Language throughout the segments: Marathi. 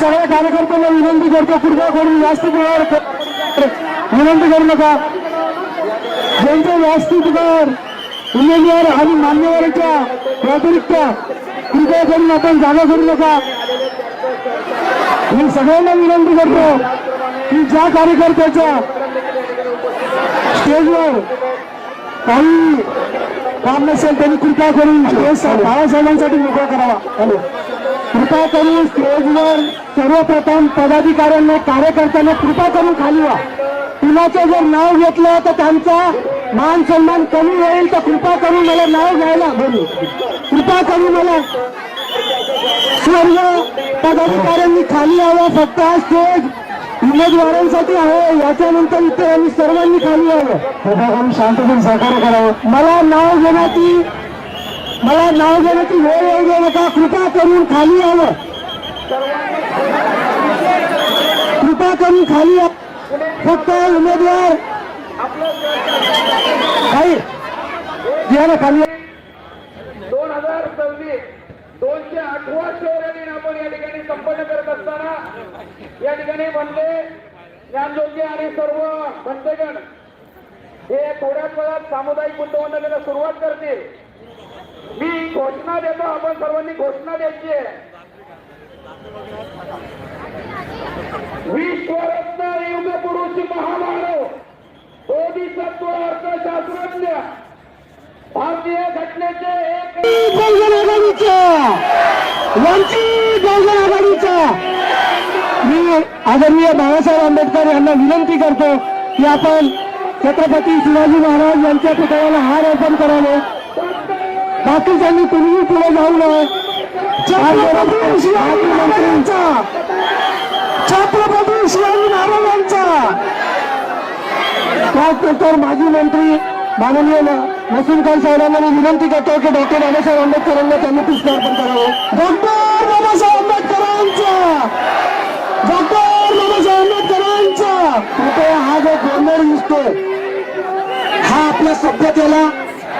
सगळ्या कार्यकर्त्यांना विनंती करतो कृपया करून व्यासपीठावर विनंती करू नका. ज्यांचे व्यासपीठावर उमेदवार आणि मान्यवरांच्या व्यतिरिक्त कृपया करून आपण जागा करू नका. मी सगळ्यांना विनंती करतो की ज्या कार्यकर्त्याच्या स्टेजवर काही काम नसेल त्यांनी कृपया करून स्टेज बाळासाहेबांसाठी मोकळा करावा. हॅलो कृपया करून स्टेजवर सर्वप्रथम पदाधिकाऱ्यांनी कार्यकर्त्यांनी कृपा करून खाली व्हा. कुणाचं जर नाव घेतलं तर त्यांचा मान सन्मान कमी होईल तर कृपा करून मला नाव घ्यायला बोलू. कृपा करून मला सर्व पदाधिकाऱ्यांनी खाली यावं फक्त हा स्टेज उमेदवारांसाठी आहे याच्यानंतर इथे आम्ही सर्वांनी खाली यावं. शांततेने सहकार्य करावं. मला नाव घेण्याची मला नाव घेण्याची वेळ येऊ नका कृपा करून खाली यावं. कृपा करून खाली फक्त उमेदवार. खाली. दोन हजार सव्वीस दोनशे आठवा शहर आपण या ठिकाणी संपन्न करत असताना या ठिकाणी म्हणले ज्ञानयोगी आणि सर्व भंतगण हे थोड्याच वेळात सामुदायिक गुंतवणुकीला सुरुवात करतील. मी घोषणा देतो आपण सर्वांनी घोषणा द्यायची आहे. विश्वरत्न युग पुरुष महामानव बोधिसत्व अर्थशास्त्रज्ञ भारतीय घटनेचे एक बहुजन आघाडीचा वंचित बहुजन आघाडीचा मी आदरणीय बाबासाहेब आंबेडकर यांना विनंती करतो की आपण छत्रपती शिवाजी महाराज यांच्या पुतळ्याला हार अर्पण करावे. बाकीच्यांनी कुणीही पुढे जाऊ नये. छत्रपती शिवाजी महाराजांचा. छत्रपती त्याचनंतर माजी मंत्री माननीय नसूनकर साहेबांना मी विनंती करतो की डॉक्टर बाबासाहेब आंबेडकरांना त्यांनी पुष्पार्पण करावं. डॉक्टर बाबासाहेब आंबेडकरांचा. डॉक्टर बाबासाहेब आंबेडकरांचा. कृपया हा जो गोंधळ दिसतोय हा आपल्या सभ्यतेला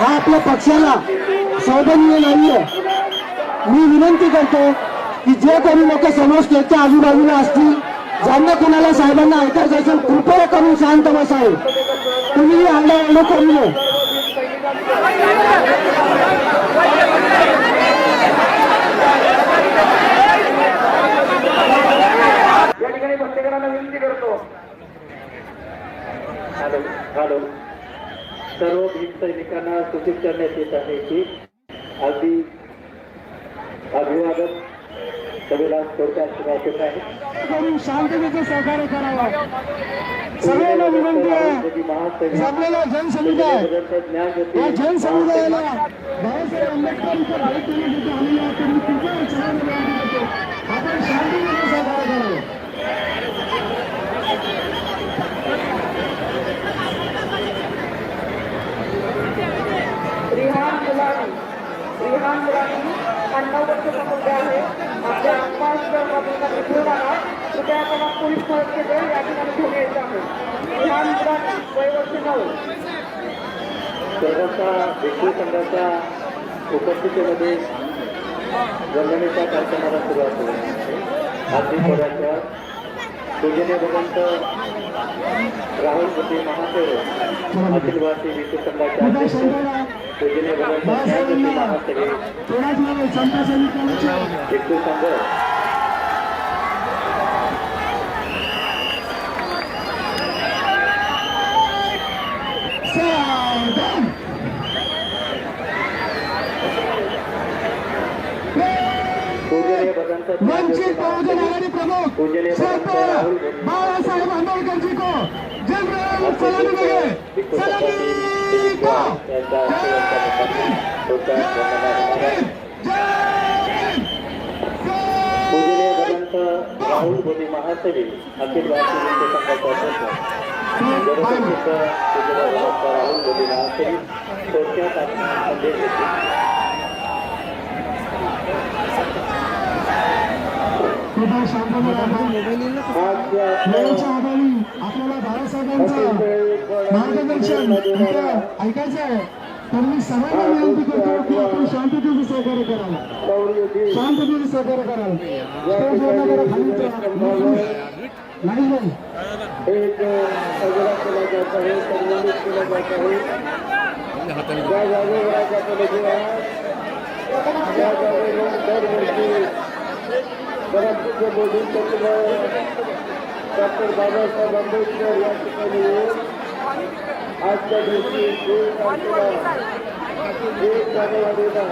हा आपल्या पक्षाला शोभनीय नाहीये. मी विनंती करतो की जे कोणी लोक समोर स्टेजच्या आजूबाजूला असतील ज्यांना कोणाला साहेबांना ऐकायचं असेल कृपया करून शांत बसावे हो. तुम्ही आंडा करू नये या ठिकाणी प्रत्येकाला विनंती करतो. Hello hello. सर्व भीम सैनिकांना सूचित करण्यात येत आहे की अगदी अभिवादन थोडक्यात आहे. करून शांततेचं सहकार्य करावं. सगळ्यांना विनंती आहे. आपल्याला जनसमुदाय या जनसमुदायाला बाबासाहेब आंबेडकर इथं भेट देण्यासाठी आलेले आहेत. त्यांनी कृपया सगळ्यांना विनंती करतो. आपण शांततेचं सहकार्य करावं. रिहान मुलानी रिहान मुलानी पन्नास वर्षाचा मुलगा आहे जर आपल्याला आला पोलीस या ठिकाणी घेऊन यायचं आहे रिहान मुलानी वय वर्ष नऊ सर्वांचा व्यक्ती संघाच्या उपस्थितीमध्ये वंदनेच्या कार्यक्रमाला सुरुवात होईल. अगदी थोड्याच्या पूजनीय भगवंत राहुल पती महासेवक अखिल भारतीय विश्व संघाचे अध्यक्ष पूजनीय भगवंत सैनिकांच्या विष्णू संघ वंचित ज्ञानज्योती बहुजन महासेवक आघाड़ी प्रमुख पूजनीय भगवंत राहुल सरदार बाबा साहेब आंबेडकर जी को जनरल सलामी लगे सलामी को पूजनीय भगवंत राहुल मोदी महासेवी अखिल भारतीय विश्व संघाचे अध्यक्ष जगप्रसिद्ध पूजनीय भगवंत राहुल मोदी महासेवी थोडक्यात आपण संदेश देतील कृपया शांतता राहा. आज या वेळेच्या अभावी आपल्याला बाळासाहेबांचं मार्गदर्शन ऐकायचं आहे? तर मी सगळ्यांना विनंती करतो की आपण शांततेचं सहकार्य करावं. शांततेचं सहकार्य करावं. स्टेजवरनं जरा खाली. नाही नाही. जागेवर आपण त्या जागेवर दरवर्षी बराचसे मोदी तत्व डॉक्टर बाबासाहेब आंबेडकर या ठिकाणी येऊन आजच्या दिवशी एक तारखेला एक जानेवारीला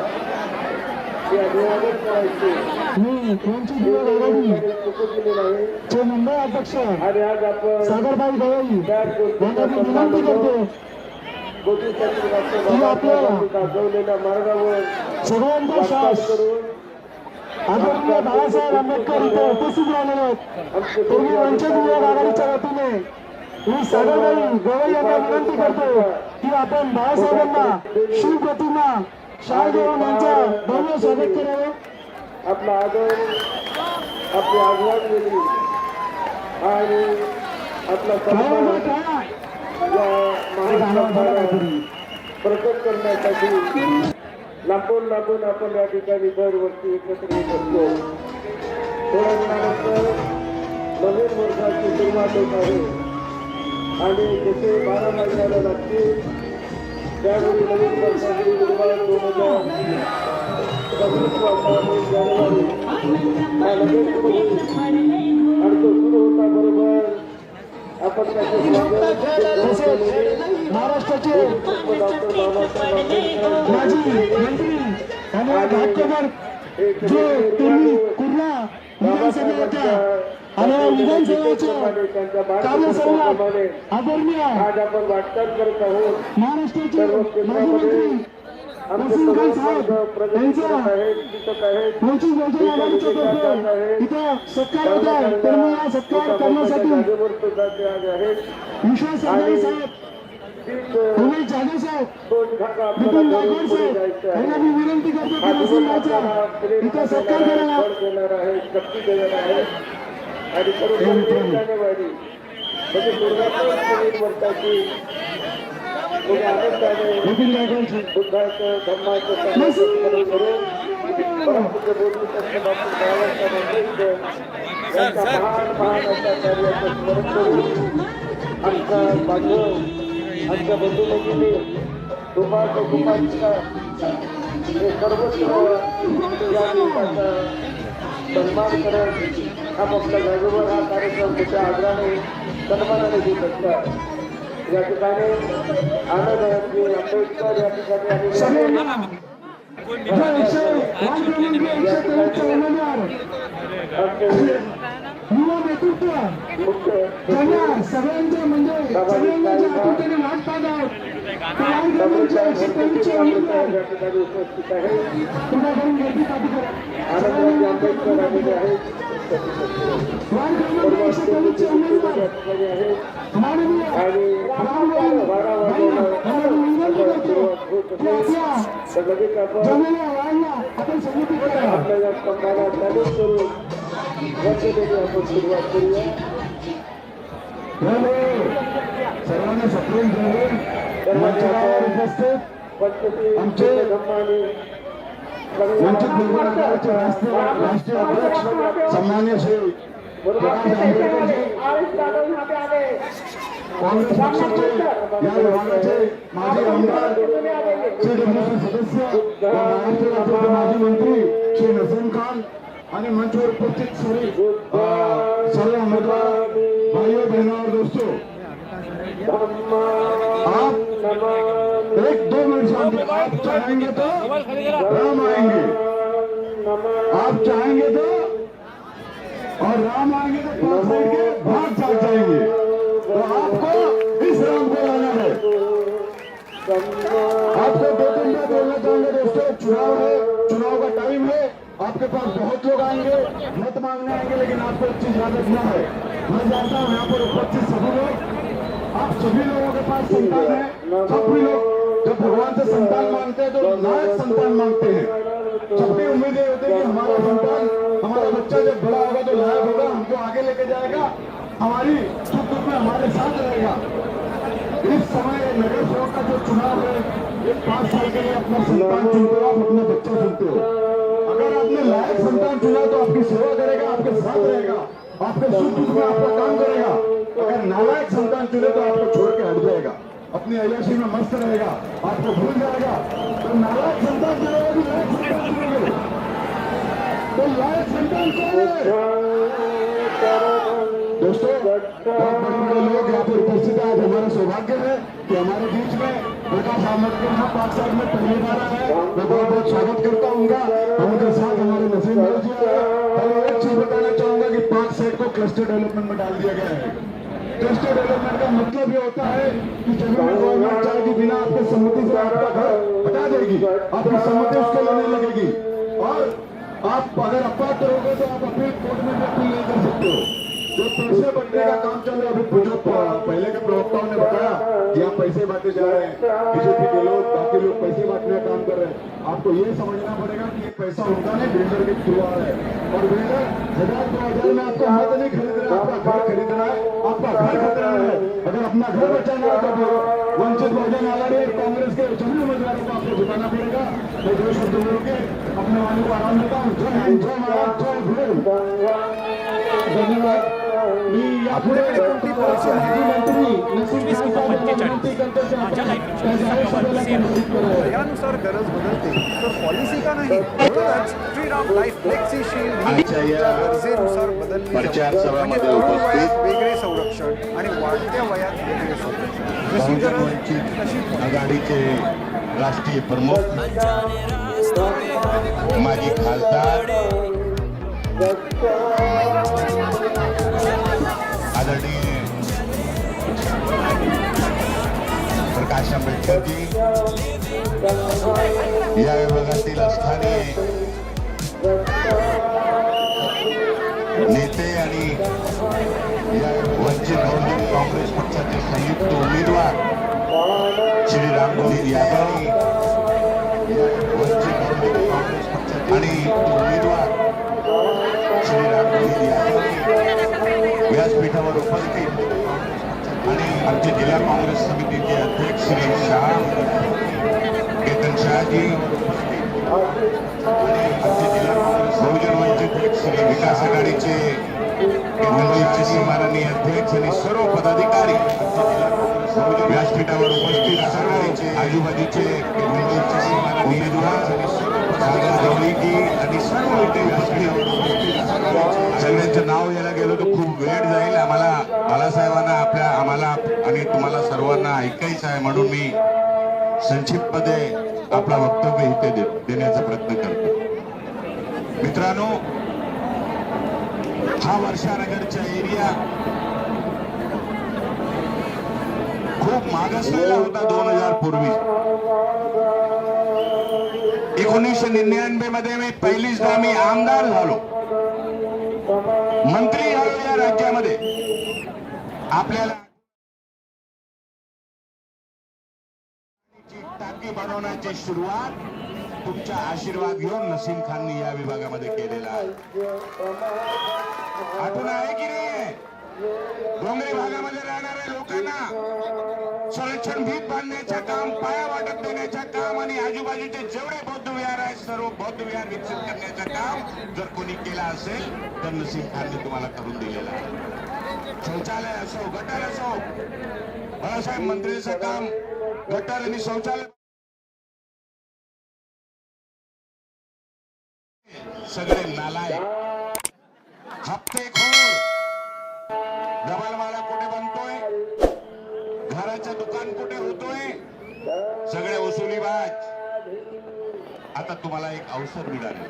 हे अभिवादन करायचे मी वंचित विभाग आघाडी चुकू दिले नाही चे मंडळ अध्यक्ष आणि आज आपण सागरबाई गवई त्याच यांना मी गोष्टीचा विनंती करतो मोदीसाठी डॉक्टर बाबासाहेबांनी दाखवलेल्या मार्गावर सगळ्यांचा वाटचाल श्वास करून आदरणीय बाळासाहेब आंबेडकर इथे उपस्थित राहिलेले आहेत. मी वंचित विभाग आघाडीच्या वतीने मी सागरबाई गवई यांना विनंती करतो की आपण बाळासाहेबांना शिव प्रतिमा शाल देऊन यांचं भव्य स्वागत करावं. आपला आदर आपली आगवण वेगळी. आणि आपला सन्मान प्रकट करण्यासाठी लांबून लांबून आपण या ठिकाणी दरवर्षी एकत्र येत असतो. थोड्या वेळानंतर नवीन वर्षाची सुरुवात होत आहे. आणि जसे बारा महिन्याला लागतील त्यावेळी नवीन वर्षाची सुरुवात दोन हजार सव्वीस जानेवारी. हा लगेच आणि तो सुरू होता बरोबर. आपण त्याचे स्वागत तसेच महाराष्ट्राचे माजी मंत्री आणि भाजपवर जो तुम्ही कुर्ला विधानसभेच्या आणि विधानसभेच्या कार्यसंघात आदरणीय करत महाराष्ट्राचे माजी मंत्री साहेब यांचा वंचित बहुजन इथं सत्कार होत आहे. तर मी हा सत्कार करण्यासाठी आहेत विश्वास साहेब उमेश जाधव साहेब आपल्याला गायकवाड साहेब यांना मी विनंती करतो की प्रेरणा इथं सत्कार म्हणजे म्हणजे आनंदाने विपुल गायकवाड साहेब. यांचा महान महान अशा कार्याचं स्मरण करून आमचा बांधव आमच्या बंधू भगिनी दुपारच्या दुपारच्या हे सर्वत्र या दिवसाचा सन्मान करत आपापल्या जागेवर हा कार्यक्रम मोठ्या आदराने सन्मानाने घेत असतात या ठिकाणी आनंद आंबेडकर या ठिकाणी उमेदवार आमचे नेतृत्व मुख्य त्यांना सगळ्यांचे म्हणजे सगळ्यांना जे आतुरतेने वाट पाहत आहोत वार्ड क्रमांकच्या एकशे तेवीसचे उमेदवार आहे तुझ्याकडून गर्दी कापी करा. एकशे तेवीसचे उमेदवार माननीय विनंती करतो की आपल्या जमलेल्या वाढला आपण करा. आपण सुरुवात करूया सर्वांना सप्रेम करून मंचावर उपस्थित आमचे वंचित बहुजन आघाडीचे राष्ट्रीय राष्ट्रीय अध्यक्ष सन्मान्य श्री प्रकाश आंबेडकरजी काँग्रेस पक्षाचे या विभागाचे माजी आमदार सदस्य महाराष्ट्र राज्याचे माजी मंत्री श्री नसीम खान आणि मंचवर उपस्थित सर्व सर्व उमेदवार भाइयों बहनों और दोस्तों. आप एक दो मिनट शांति आप चाहेंगे तो राम आएंगे। आप चाहेंगे तो और राम आएंगे तो आपके पास बहुत लोग आएँगे, मत मांगने आएँगे, लेकिन आपको एक चीज़ याद रखना है। मैं जानता हूँ यहाँ पर उपस्थित सभी लोग, आप सभी लोगों के पास संतान है। सभी लोग, जब भगवान से संतान मांगते हैं तो नायक संतान मांगते हैं। सबकी उम्मीद ये होती है कि हमारा संतान, हमारा बच्चा जब बड़ा होगा तो लायक होगा, हमको आगे लेके जाएगा, हमारी सुख दुख में हमारे साथ रहेगा। इस समय नगर सेवक का जो चुनाव है, पाँच साल के लिए अपना संतान चुनते हो, आप अपना बच्चा चुनते हो। अगर आपने लायक संतान चुना तो आपकी सेवा करेगा, आपके साथ रहेगा, आपके सुख दुख में आपका काम करेगा। अगर नालायक संतान चुने तो आपको छोड़ के हट जाएगा, अपनी अयाशी में मस्त रहेगा, आपको भूल जाएगा। तो नालायक संतान चुनेगा कि लायक संतान चुनेंगे। तो लायक संतान दोस्तों, बहुत बड़े बड़े लोग यहाँ पे उपस्थित हैं हमारा सौभाग्य है कि हमारे बीच में आंबेडकर जी पाँच साल में पहली बार आए हैं। मैं बहुत बहुत स्वागत करता हूँ उनका। उनके साथ हमारे नसीम भाई जी आए। पहले एक चीज़ बताना चाहूँगा कि पाँच सेट को क्लस्टर डेवलपमेंट में डाल दिया गया है। क्लस्टर डेवलपमेंट का मतलब ये होता है कि भी गवर्नमेंट चाहेगी बिना आपके सहमति से आपका घर हटा देगी। आपकी सहमति उसके लिए नहीं लगेगी। और आप अगर अपराध करोगे तो आप अपील कोर्ट में भी अपील नहीं कर सकते हो। जो पैसे बनने का काम चल रहा है, अभी पहले के प्रवक्ताओं ने बताया कि आप पैसे बांटे जा रहे हैं। बीजेपी के लोग बाकी लोग पैसे बांटने का काम कर रहे हैं। आपको ये समझना पड़ेगा कि ये पैसा उनका नहीं बिल्डर के थ्रू आ रहा है। और बिल्डर हज़ार दो हज़ार में आपको मत नहीं खरीद रहा, आपका घर खरीदना है, आपका घर खतरा में है। अगर अपना घर बचाना है तो वंचित बहुजन आघाड़ी और कांग्रेस के सभी उम्मीदवारों को आपको जुटाना पड़ेगा। मैं दो शब्द बोल के अपने वालों को आराम देता हूँ। जय हिंद, जय महाराज, जय भीम धन्यवाद. मी यापुढे माजी मंत्री नसीम खान साहेब यांना विनंती करतो की आपण त्या जाहीर सभेला संबोधित करावं वयानुसार गरज बदलते. तर पॉलिसी का नाही? म्हणूनच श्रीराम लाईफ फ्लेक्सी शील्ड गरजेनुसार बदलली म्हणजे तरुण वयात वेगळे संरक्षण आणि वाढत्या वयात वेगळे संरक्षण. जशी बहुजन गरज वंचित तशी आघाडीचे राष्ट्रीय प्रमुख माजी खासदार प्रकाश आंबेडकर जी या विभागातील स्थानीय नेते आणि वंचित बहुजन काँग्रेस पक्षाचे संयुक्त उमेदवार श्री रामगोविंद यादव वंचित बहुजन काँग्रेस पक्षाचे आणि उमेदवार श्री रामगोविंद यादव व्यासपीठावर उपस्थित आणि आमचे जिल्हा काँग्रेस समितीचे अध्यक्ष श्री शहा केतन शहाजी आणि आमचे जिल्हा काँग्रेस बहुजन वंचित श्री विकास आघाडीचे मुंबईचे माननीय अध्यक्ष आणि सर्व पदाधिकारी आमचे जिल्हा काँग्रेस बहुजन व्यासपीठावर उपस्थित आघाडीचे आजूबाजूचे मुंबईचे माननीय उमेदवार आणि सर्व आणि सर्व नेते सगळ्यांचं नाव यायला गेलो तर खूप वेळ जाईल. आम्हाला बाळासाहेबांना आपल्या आम्हाला आणि तुम्हाला सर्वांना ऐकायचं आहे म्हणून मी संक्षिप्तमध्ये आपला वक्तव्य इथे दे- देण्याचा प्रयत्न करतो. मित्रांनो हा वर्षानगरचा एरिया खूप मागासलेला होता दोन हजार पूर्वी. एकोणीसशे निन्यानवे मध्ये मी पहिलीचदा मी आमदार झालो. मंत्री झालो या राज्यामध्ये. आपल्याला टाकी बनवण्याची सुरुवात तुमचा आशीर्वाद घेऊन नसीम खाननी या विभागामध्ये केलेला आहे. आठवण आहे की नाही डोंगरी भागामध्ये राहणाऱ्या लोकांना संरक्षण भीत बांधण्याचं काम पाया वाटप देण्याचं काम आणि आजूबाजूचे जेवढे बौद्ध विहार आहेत सर्व बौद्ध विहार विकसित करण्याचं काम जर कोणी केलं असेल तर नसीब खानने तुम्हाला करून दिलेलं आहे. शौचालय असो गटार असो बाळासाहेब मंत्र्यांचं काम गटार आणि शौचालय सगळे नालायक हप्ते खोर सगळे वसुलीबाज आता तुम्हाला एक अवसर मिळाले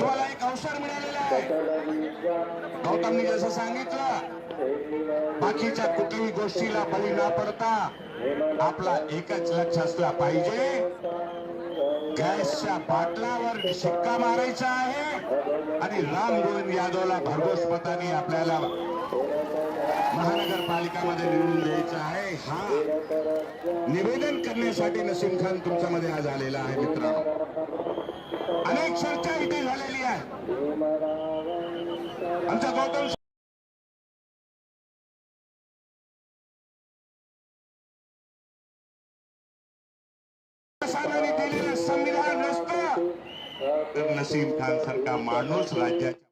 तुम्हाला एक अवसर मिळालेला आहे. गौतमने जसं सांगितलं बाकीच्या कुठलीही गोष्टीला बळी न पडता आपला एकच लक्ष असला पाहिजे. गॅसच्या बाटलावर शिक्का मारायचा आहे. आणि राम गोविंद यादवला भरघोस मताने आपल्याला महानगरपालिकामध्ये निवडून द्यायचं आहे. हा. निवेदन करण्यासाठी नसीम खान तुमच्यामध्ये आज आलेला आहे मित्रांनो अनेक चर्चा इथे झालेली आहे. आमचा गौतम दिलेलं संविधान नसतं. तर नसीम खान सारखा माणूस राज्याच्या